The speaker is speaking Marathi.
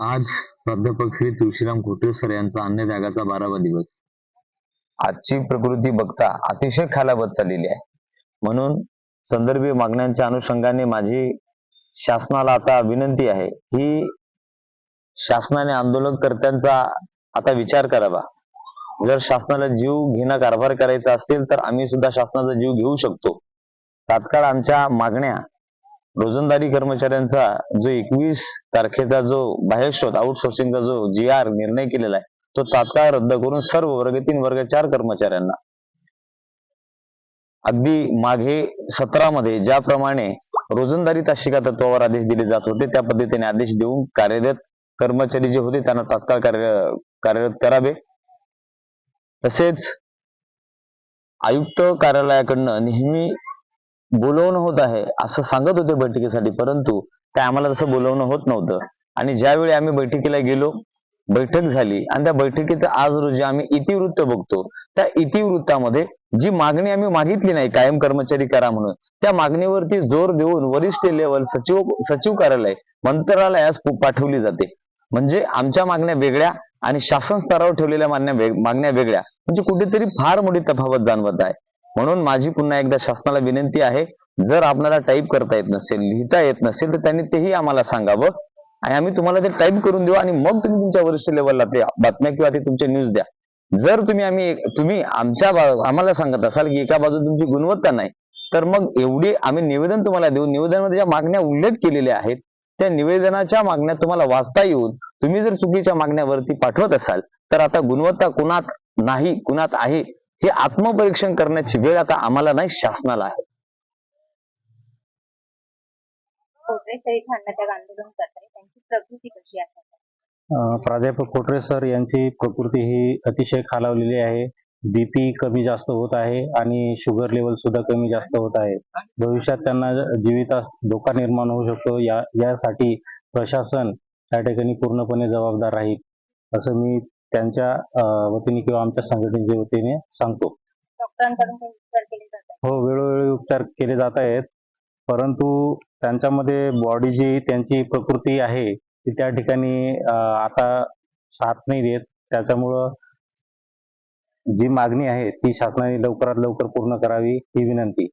आज प्राध्यापक श्री तुळशीराम खोटे सर यांचा अन्नत्यागाचा बारावा दिवस. आजची प्रकृती बघता अतिशय खालावत चाललेली आहे. म्हणून संदर्भीय मागण्यांच्या अनुषंगाने माझी शासनाला आता विनंती आहे की शासनाने आंदोलनकर्त्यांचा आता विचार करावा. जर शासनाला जीव घेणं कारभार करायचा असेल तर आम्ही सुद्धा शासनाचा जीव घेऊ शकतो. तात्काळ आमच्या मागण्या रोजंदारी कर्मचाऱ्यांचा जो एकवीस तारखेचा जो बाह्यशोध आउटसोर्सिंगचा जो जी आर निर्णय केलेला आहे तो तात्काळ रद्द करून सर्व वर्ग तीन वर्ग चार कर्मचाऱ्यांना. अगदी मागे सतरामध्ये ज्याप्रमाणे रोजंदारी तासिका तत्वावर आदेश दिले जात होते त्या पद्धतीने आदेश देऊन कार्यरत कर्मचारी जे होते त्यांना तात्काळ कार्य कार्यरत करावे. तसेच आयुक्त कार्यालयाकडनं नेहमी बोलवणं होत आहे असं सांगत होते बैठकीसाठी परंतु काय आम्हाला तसं बोलवणं होत नव्हतं. आणि ज्यावेळी आम्ही बैठकीला गेलो बैठक झाली आणि त्या बैठकीचं आज रोजी आम्ही इतिवृत्त बघतो. त्या इतिवृत्तामध्ये जी मागणी आम्ही मागितली नाही कायम कर्मचारी करा म्हणून त्या मागणीवरती जोर देऊन वरिष्ठ लेवल सचिव सचिव कार्यालय मंत्रालयास पाठवली जाते. म्हणजे आमच्या मागण्या वेगळ्या आणि शासन स्तरावर ठेवलेल्या मागण्या मागण्या वेगळ्या. म्हणजे कुठेतरी फार मोठी तफावत जाणवत आहे. म्हणून माझी पुन्हा एकदा शासनाला विनंती आहे जर आपल्याला टाईप करता येत नसेल लिहिता येत नसेल तर त्यांनी तेही आम्हाला सांगावं. आणि आम्ही तुम्हाला ते टाईप करून देऊ आणि मग तुम्ही तुमच्या वरिष्ठ लेवलला ते बातम्या किंवा ते तुमचे न्यूज द्या. जर तुम्ही आम्ही तुम्ही आमच्या आम्हाला सांगत असाल की एका बाजू तुमची गुणवत्ता नाही तर मग एवढी आम्ही निवेदन तुम्हाला देऊ. निवेदनामध्ये ज्या मागण्या उल्लेख केलेल्या आहेत त्या निवेदनाच्या मागण्या तुम्हाला वाचता येऊन तुम्ही जर चुकीच्या मागण्यावरती पाठवत असाल तर आता गुणवत्ता कुणात नाही कुणात आहे हे आत्मपरीक्षण करण्याची वेळ आता आम्हाला नाही शासनाला आहे. प्राध्यापक कोटरे सर यांची प्रकृती ही अतिशय खालावलेली आहे. बीपी कमी जास्त होत आहे आणि शुगर लेवल सुद्धा कमी जास्त होत आहे. भविष्यात त्यांना जीवितास धोका निर्माण होऊ शकतो. या यासाठी प्रशासन त्या ठिकाणी पूर्णपणे जबाबदार राहील असं मी त्यांच्या वतीने किंवा आमच्या संघटनेच्या वतीने सांगतो. डॉक्टरांकडून काही उपचार केले जातात. हो वेळोवेळी उपचार केले जात आहेत. परंतु त्यांच्यामध्ये बॉडी जी त्यांची प्रकृती आहे ती त्या ठिकाणी आता साथ नाही देत. त्याच्यामुळं जी मागणी आहे ती शासनाने लवकरात लवकर पूर्ण करावी ही विनंती.